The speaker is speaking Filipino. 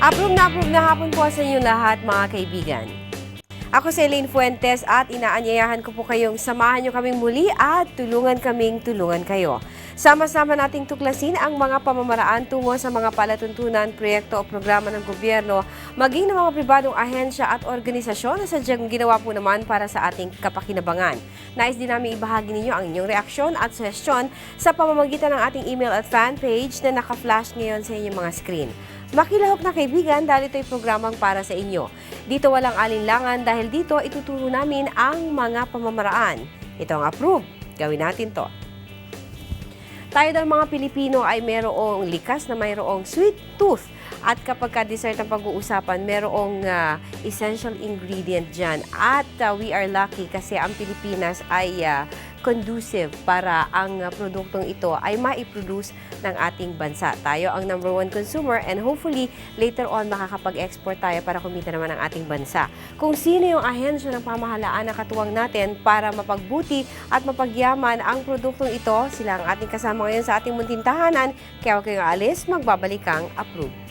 Approve na approve na hapon po sa inyo lahat mga kaibigan. Ako si Elaine Fuentes at inaanyayahan ko po kayong samahan nyo kaming muli at tulungan kaming tulungan kayo. Sama-sama nating tuklasin ang mga pamamaraan tungo sa mga palatuntunan, proyekto o programa ng gobyerno, maging ng mga pribadong ahensya at organisasyon na sadyang ginawa po naman para sa ating kapakinabangan. Nais din namin ibahagi ninyo ang inyong reaksyon at suhestyon sa pamamagitan ng ating email at fan page na naka-flash ngayon sa inyong mga screen. Makilahok na kaibigan dahil ito'y programang para sa inyo. Dito walang alinlangan dahil dito ituturo namin ang mga pamamaraan. Ito ang approve. Gawin natin to. Tayo daw mga Pilipino ay merong likas na mayroong sweet tooth. At kapag ka-dessert ang pag-uusapan, merong ah, essential ingredient dyan. At ah, we are lucky kasi ang Pilipinas ay ah, conducive para ang produktong ito ay maiproduce ng ating bansa. Tayo ang number one consumer and hopefully later on makakapag-export tayo para kumita naman ang ating bansa. Kung sino yung ahensya ng pamahalaan na katuwang natin para mapagbuti at mapagyaman ang produktong ito, sila ang ating kasama ngayon sa ating munting tahanan. Kaya huwag kayong aalis, magbabalik ang approve.